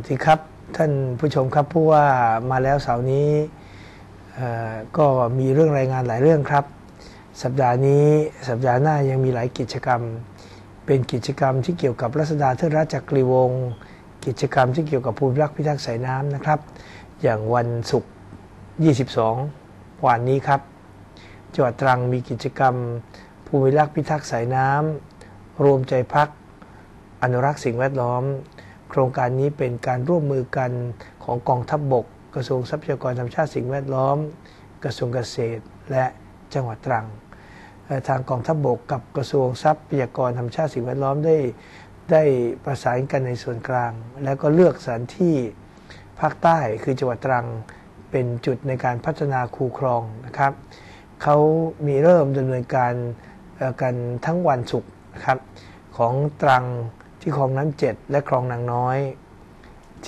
วัสดีครับ ท่านผู้ชมครับผู้ว่ามาแล้วเสาร์นี้ก็มีเรื่องรายงานหลายเรื่องครับ สัปดาห์นี้สัปดาห์หน้ายังมีหลายกิจกรรม เป็นกิจกรรมที่เกี่ยวกับรัศดาเทอราจักรีวงศ์กิจกรรมที่เกี่ยวกับภูมิรักพิทักษ์สายน้ำนะครับ อย่างวันศุกร์ 22 วันนี้ครับจังหวัดตรังมีกิจกรรม ภูมิรักพิทักษ์สายน้ำรวมใจพักอนุรักษ์สิ่งแวดล้อม โครงการนี้เป็นการร่วมมือกันของกองทัพบบก กระทรวงทรัพยากรธรรมชาติสิ่งแวดล้อม กระทรวงเกษตร และจังหวัดตรัง ทางกองทัพบบกกับกระทรวงทรัพยากรธรรมชาติสิ่งแวดล้อมได้ได้ประสานกันในส่วนกลาง แล้วก็เลือกสถานที่ภาคใต้คือจังหวัดตรังเป็นจุดในการพัฒนาคูคลองนะครับเขามีเริ่มดำเนินการกันทั้งวันศุกร์นะครับของตรัง ที่คลองน้ำเจ็ดและคลองนางน้อย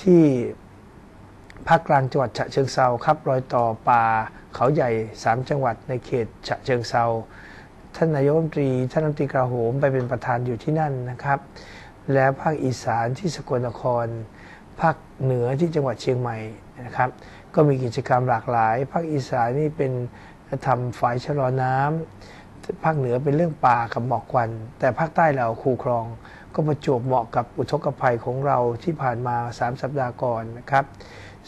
ที่ภาคกลางจังหวัดฉะเชิงเซาครับรอยต่อป่าเขาใหญ่ 3 จังหวัดในเขตฉะเชิงเซาท่านนายกรัฐมนตรีท่านรัฐมนตรีกระโหมไปเป็นประธานอยู่ที่นั่นนะครับ และภาคอีสานที่สกลนคร ภาคเหนือที่จังหวัดเชียงใหม่นะครับ ก็มีกิจกรรมหลากหลาย ภาคอีสานนี่เป็นทำฝายชะลอน้ำภาคเหนือเป็นเรื่องป่ากับหมอกควัน แต่ภาคใต้เราคูคลอง ก็ประจวบเหมาะกับอุทกภัยของเราที่ผ่านมา 3 สัปดาห์ก่อนนะครับ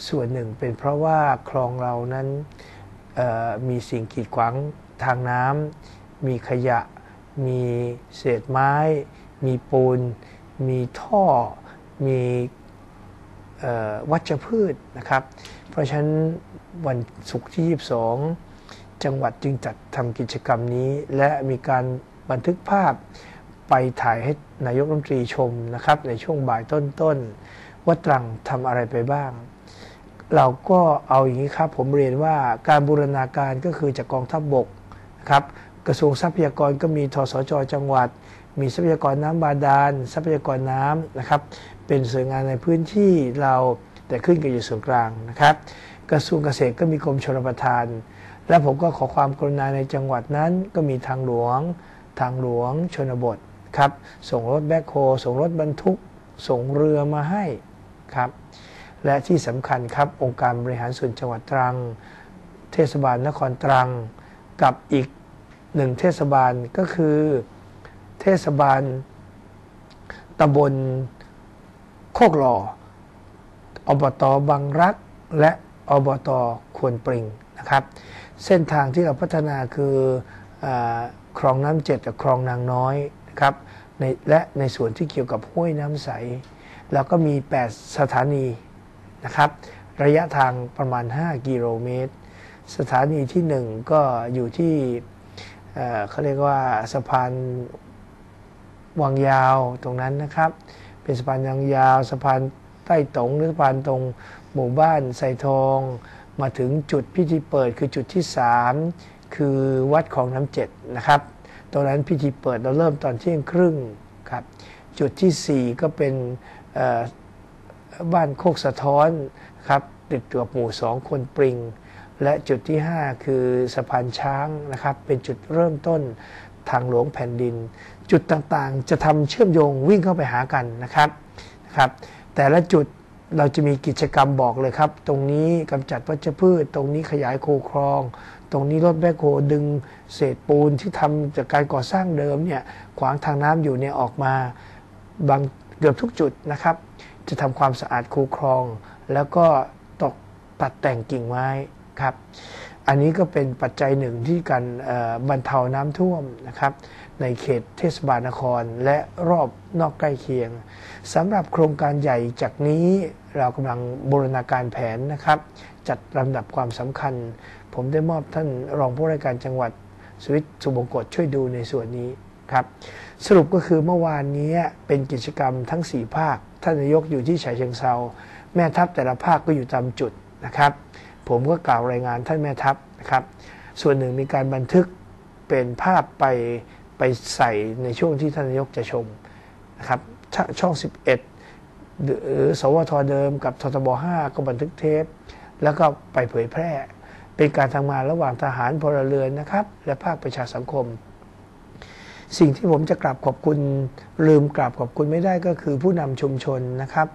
ส่วนหนึ่งเป็นเพราะว่าคลองเรานั้นมีสิ่งกีดขวางทางน้ำมีขยะ มีเศษไม้ มีปูน มีท่อ มีวัชพืชนะครับ เพราะฉะนั้นวันศุกร์ที่ 22 จังหวัดจึงจัดทำกิจกรรมนี้ และมีการบันทึกภาพ ไปถ่ายให้นายกรัฐมนตรีชมนะครับ ในช่วงบ่ายต้นๆว่าตรังทำอะไรไปบ้าง เราก็เอาอย่างนี้ครับ ผมเรียนว่าการบูรณาการก็คือจากกองทัพบบกนะครับกระทรวงทรัพยากรก็มีทสจจังหวัด มีทรัพยากรน้ำบาดาลทรัพยากรน้ำนะครับ เป็นส่วนงานในพื้นที่เราแต่ขึ้นกับอยู่ส่วนกลางนะครับ กระทรวงเกษตรก็มีกรมชลประทาน และผมก็ขอความกรุณาในจังหวัดนั้นก็มีทางหลวง ทางหลวงชนบท ครับ ส่งรถแบ็คโฮส่งรถบรรทุก ส่งเรือมาให้ครับ และที่สำคัญครับองค์การบริหารส่วนจังหวัดตรัง เทศบาลนครตรัง กับอีกหนึ่งเทศบาลก็คือ เทศบาลตำบลโคกหล่ออบตบางรัก และอบตควนปริงนะครับ เส้นทางที่เราพัฒนาคืออคลองน้ำเจ็ดกับคลองนางน้อย ครับในและในส่วนที่เกี่ยวกับห้วยน้ำใส แล้วก็มี 8 สถานีนะครับ ระยะทางประมาณ 5 กิโลเมตร สถานีที่ 1 ก็อยู่ที่เขาเรียกว่าสะพานวังยาวตรงนั้นนะครับ เป็นสะพานวังยาว สะพานใต้ตงหรือสะพานตรงหมู่บ้านไซทอง มาถึงจุดพิธีเปิดคือจุดที่ 3 คือวัดของน้ำเจ็ดนะครับ ตรงนั้นพิธีเปิดเราเริ่มตอนเที่ยงครึ่งครับ จุดที่ 4 ก็เป็นบ้านโคกสะท้อนครับติดตัวหมู่สองคนปริง และจุดที่ 5 คือสะพานช้างนะครับ เป็นจุดเริ่มต้นทางหลวงแผ่นดิน จุดต่างๆ จะทำเชื่อมโยงวิ่งเข้าไปหากันนะครับนะครับ แต่ละจุดเราจะมีกิจกรรมบอกเลยครับ ตรงนี้กำจัดวัชพืช ตรงนี้ขยายโคคลอง ตรงนี้รถแบคโฮดึงเศษปูนที่ทำจากการก่อสร้างเดิมเนี่ยขวางทางน้ำอยู่เนี่ยออกมาบางเกือบทุกจุดนะครับ จะทำความสะอาดคูคลอง แล้วก็ตกตัดแต่งกิ่งไม้ครับอันนี้ก็เป็นปัจจัยหนึ่งที่การบรรเทาน้ำท่วมนะครับในเขตเทศบาลนครและรอบนอกใกล้เคียงสำหรับโครงการใหญ่จากนี้เรากำลังบูรณาการแผนนะครับ จัดลำดับความสำคัญ ผมได้มอบท่านรองผู้ราชการจังหวัดสวิตสุบงกฎช่วยดูในส่วนนี้ครับสรุปก็คือเมื่อวานนี้เป็นกิจกรรมทั้ง 4 ภาค ท่านนายกอยู่ที่ฉายเชิงเซาแม่ทัพแต่ละภาคก็อยู่ตามจุดนะครับ ผมก็กล่าวรายงานท่านแม่ทัพนะครับ ส่วนหนึ่งมีการบันทึกเป็นภาพไป ไปใส่ในช่วงที่ท่านนายกจะชมนะครับช่อง 11 หรือสวทเดิมกับททบ 5 ก็บันทึกเทป แล้วก็ไปเผยแพร่ เป็นการทำงานระหว่างทหารพลเรือนนะครับ และภาคประชาสังคม สิ่งที่ผมจะกราบขอบคุณลืมกราบขอบคุณไม่ได้ก็คือผู้นำชุมชนนะครับ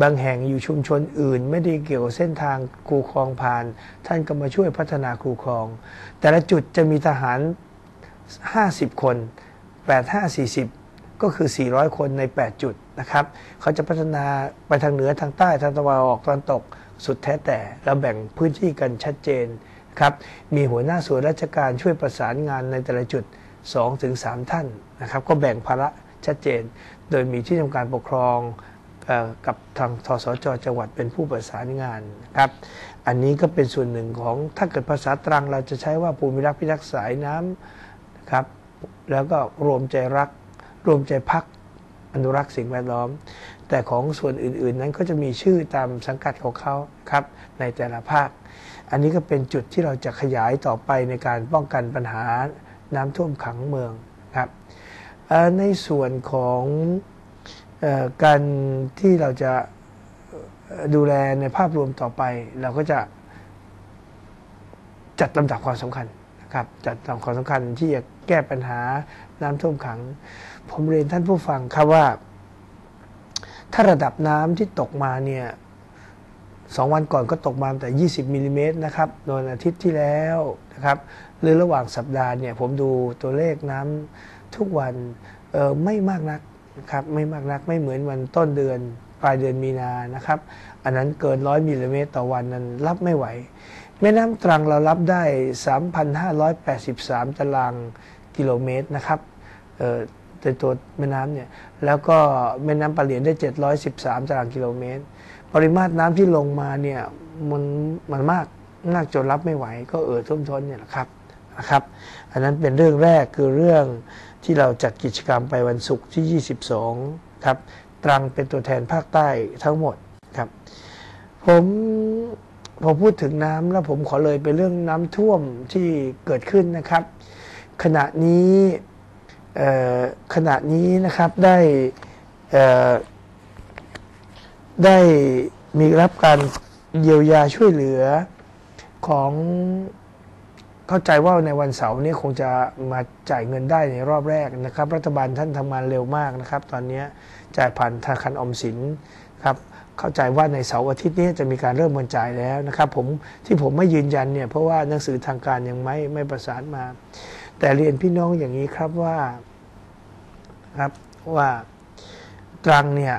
บางแห่งอยู่ชุมชนอื่น ไม่ได้เกี่ยวเส้นทางครูคลองผ่าน ท่านก็มาช่วยพัฒนาครูคลอง แต่ละจุดจะมีทหาร 50 คน 8 5 40 ก็คือ 400 คนใน 8 จุดนะครับ เขาจะพัฒนาไปทางเหนือทางใต้ทางตะวันออกตะวันตกสุดแท้แต่เราแบ่งพื้นที่กันชัดเจนครับมีหัวหน้าส่วนราชการช่วยประสานงานในแต่ละจุด 2-3ถึงท่านนะครับก็แบ่งภาระชัดเจน โดยมีที่ทำการปกครองกับทางทสจจังหวัดเป็นผู้ประสานงานครับ อันนี้ก็เป็นส่วนหนึ่งของถ้าเกิดภาษาตรังเราจะใช้ว่าภูมิรักพิทักษ์สายน้ำ ครับ แล้วก็รวมใจรัก รวมใจพักอนุรักษ์สิ่งแวดล้อม แต่ของส่วนอื่นๆ นั้นก็จะมีชื่อตามสังกัดของเขาครับ ในแต่ละภาค อันนี้ก็เป็นจุดที่เราจะขยายต่อไปในการป้องกันปัญหาน้ำท่วมขังเมืองครับในส่วนของอการที่เราจะดูแลในภาพรวมต่อไป เราก็จะจัดลำดับความสำคัญนะครับจัดลำดับความสำคัญที่จะ แก้ปัญหาน้ำท่วมขัง ผมเรียนท่านผู้ฟังครับว่า ถ้าระดับน้ำที่ตกมาเนี่ยสองวันก่อนก็ตกมาแต่ 20มิลิเมตรนะครับโดนอาทิตย์ที่แล้วนะครับหรือระหว่างสัปดาห์เนี่ยผมดูตัวเลขน้ำทุกวันไม่มากนักนะครับไม่มากนักไม่เหมือนวันต้นเดือนปลายเดือนมีนานะครับ อันนั้นเกินร้อยมิลลิเมตรต่อวันนั้นรับไม่ไหว แม่น้ำตรังเรารับได้ 3,583 ตาราง กิโลเมตรนะครับในตัวแม่น้ำเนี่ยแล้วก็แม่น้ำปะเหลียนได้ 713ตารางกิโลเมตร ปริมาตรน้ำที่ลงมาเนี่ยมันมันมากมากจนรับไม่ไหว ก็เอ่อท่วมท้นเนี่ยแหละครับนะครับอันนั้นเป็นเรื่องแรกคือเรื่องที่เราจัดกิจกรรมไปวันศุกร์ที่ 22 ครับ ตรังเป็นตัวแทนภาคใต้ทั้งหมดครับ ผมพอพูดถึงน้ำแล้วผมขอเลยไปเรื่องน้ำท่วมที่เกิดขึ้นนะครับ ขณะนี้ขณะนี้นะครับได้ได้มีรับการเยียวยาช่วยเหลือของเข้าใจว่าในวันเสาร์นี้คงจะมาจ่ายเงินได้ในรอบแรกนะครับ รัฐบาลท่านทำงานเร็วมากนะครับ ตอนนี้จ่ายผ่านธนาคารอมสินครับเข้าใจว่าในเสาร์อาทิตย์นี้จะมีการเริ่มเงินจ่ายแล้วนะครับ ผมที่ผมไม่ยืนยันเนี่ยเพราะว่าหนังสือทางการยังไม่ไม่ประสานมา แต่เรียนพี่น้องอย่างนี้ครับว่าครับว่าตรังเนี่ย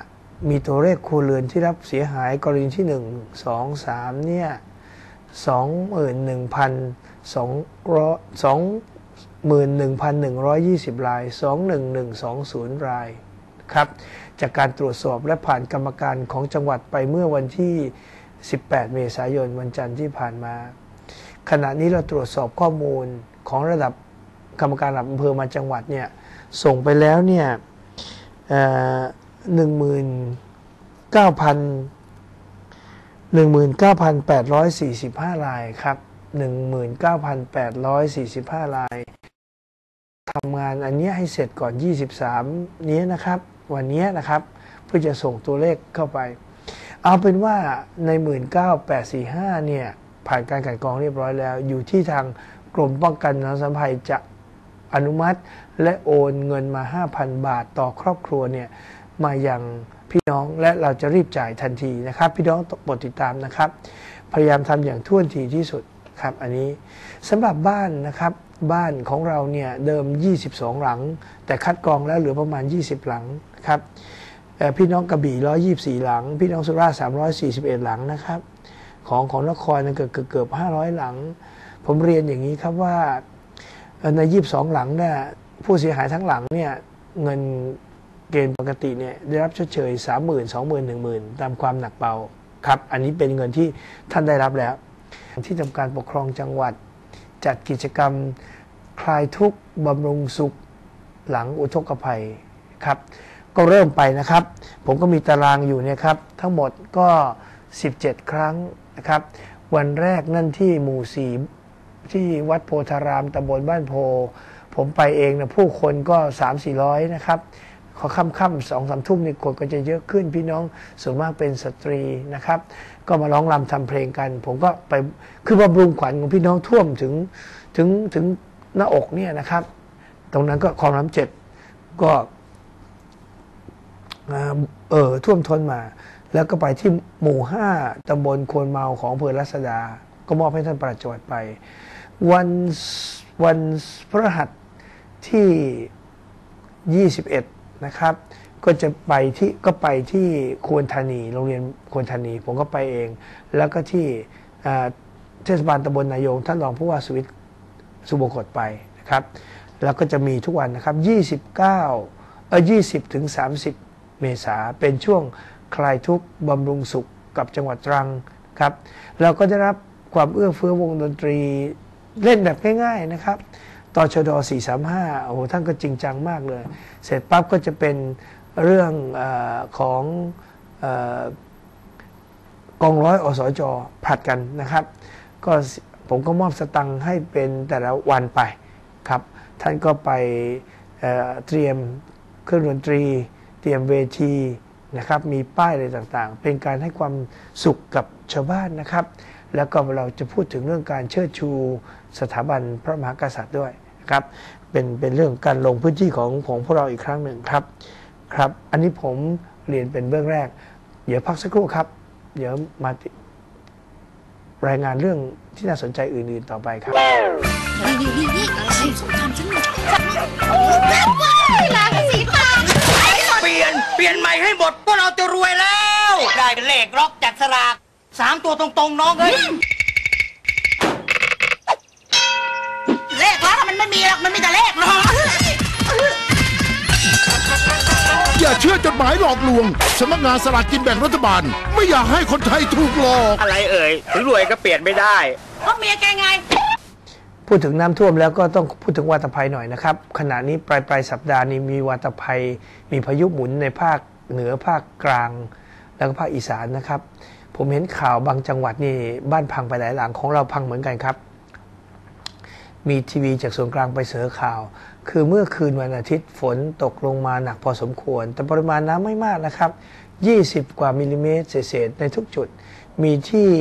มีตัวเลขครัวเรือนที่รับเสียหายกรณีที่ 1 2 3เนี่ย21,000สองสองหมื่นหนึ่งพันหนึ่งร้อยยี่สิบรายสองหนึ่งหนึ่งสองศูนย์รายครับ จากการตรวจสอบและผ่านกรรมการของจังหวัดไปเมื่อวันที่ 18 เมษายนวันจันทร์ที่ผ่านมา ขณะนี้เราตรวจสอบข้อมูลของระดับ กรรมการระดับอำเภอมาจังหวัดเนี่ยส่งไปแล้วเนี่ยหนึ่งหมื่นเก้าพันหนึ่งหมื่นเก้าพันแปดร้อยสี่สิบห้ารายครับ19,845รายทำงานอันนี้ให้เสร็จก่อน 23 นี้นะครับ วันนี้นะครับ เพื่อจะส่งตัวเลขเข้าไป เอาเป็นว่าใน 19,845 เนี่ย ผ่านการกันกองเรียบร้อยแล้ว อยู่ที่ทางกรมป้องกันน้ำสัมภัยจะ อนุมัติ และโอนเงินมา 5,000 บาทต่อครอบครัวเนี่ยมาอย่างพี่น้องและเราจะรีบจ่ายทันทีนะครับ พี่น้องโปรดติดตามนะครับ พยายามทำอย่างท่วนทีที่สุดครับอันนี้สำหรับบ้านนะครับบ้านของเราเนี่ยเดิม 22 หลัง แต่คัดกรองแล้วเหลือประมาณ 20 หลังครับพี่น้องกระบี่ 124 หลัง พี่น้องสุราษฎร์341 หลังนะครับ ของของนครเกือบเกือบ 500 หลัง ผมเรียนอย่างนี้ครับว่า ใน22หลังเนี่ยผู้เสียหายทั้งหลังเนี่ยเงินเกณฑ์ปกติเนี่ยได้รับชดเชย30,000 20,000 10,000ตามความหนักเบาครับ อันนี้เป็นเงินที่ท่านได้รับแล้ว ที่ทำการปกครองจังหวัด จัดกิจกรรมคลายทุกข์บำรุงสุขหลังอุทกภัยครับ ก็เริ่มไปนะครับ ผมก็มีตารางอยู่เนี่ยครับ ทั้งหมดก็ 17 ครั้งนะครับ วันแรกนั่นที่หมู่สี ที่วัดโพธารามตำบลบ้านโพ ผมไปเองนะผู้คนก็3-400นะครับพอค่ำๆสองสามทุ่มนี่คนก็จะเยอะขึ้นพี่น้องส่วนมากเป็นสตรีนะครับ ก็มาร้องรำทำเพลงกัน ผมก็ไปคือบำรุงขวัญของพี่น้องท่วมถึงถึงถึงหน้าอกเนี่ยนะครับ ตรงนั้นก็คลองน้ำเจ็ดก็เออท่วมท้นมา แล้วก็ไปที่หมู่ห้าตำบลควนเมาของอำเภอรัศดา ก็มอบให้ท่านประหลัดจังหวัดไป วันวันพฤหัสที่ 21 นะครับ ก็จะไปที่ก็ไปที่ควรธานีโรงเรียนควรธานี ผมก็ไปเอง แล้วก็ที่เทศบาลตำบลนายงท่านรองผู้ว่าสุวิทย์สุโบกตไปนะครับ แล้วก็จะมีทุกวันนะครับ 29 เออ20 ถึง 30 เมษาเป็นช่วงคลายทุกข์บำรุงสุขกับจังหวัดตรังครับ เราก็ได้รับความเอื้อเฟื้อวงดนตรี เล่นแบบง่ายๆนะครับตชด 435 โอ้โห ท่านก็จริงจังมากเลย เสร็จปั๊บก็จะเป็นเรื่องอของอกองร้อยอสจผลัดกันนะครับ ก็ผมก็มอบสตังค์ให้เป็นแต่ละวันไปครับ ท่านก็ไปเเตรียมเครื่องดนตรี เตรียมเวทีนะครับ มีป้ายอะไรต่างๆ เป็นการให้ความสุขกับชาวบ้านนะครับ แล้วก็เราจะพูดถึงเรื่องการเชิดชูสถาบันพระมหากษัตริย์ด้วยนะครับเป็นเป็นเรื่องการลงพื้นที่ของของพวกเราอีกครั้งหนึ่งครับครับ อันนี้ผมเรียนเป็นเบื้องแรก เดี๋ยวพักสักครู่ครับ เดี๋ยวมาติรายงานเรื่องที่น่าสนใจอื่น ๆต่อไปครับนี่นี่นี่นี่ฉันส้มตำฉันหมดลาสีตาเปลี่ยนเปลี่ยนใหม่ให้หมดพวกเราจะรวยแล้ว ได้เป็นเลขล็อกจากสลาก สามตัวตรงๆน้องเอ้ยเลขแล้วมันไม่มีหรอกมันมีแต่เลขเนาะอย่าเชื่อจดหมายหลอกลวงสำนักงานสลากกินแบ่งรัฐบาล ไม่อยากให้คนไทยถูกหลอก อะไรเอ่ยถึงรวยก็เปลี่ยนไม่ได้ เพราะเมียแกไง พูดถึงน้ำท่วมแล้วก็ต้องพูดถึงวาตภัยหน่อยนะครับ ขณะนี้ปลายปลายสัปดาห์นี้มีวาตภัย มีพายุหมุนในภาคเหนือภาคกลาง แล้วก็ภาคอีสานนะครับ ผมเห็นข่าวบางจังหวัดนี่บ้านพังไปหลายหลังของเราพังเหมือนกันครับ มีทีวีจากส่วนกลางไปเสือข่าว คือเมื่อคืนวันอาทิตย์ฝนตกลงมาหนักพอสมควร แต่ปริมาณน้ำไม่มากนะครับ 20 กว่ามิลลิเมตรเศษในทุกจุดมีที่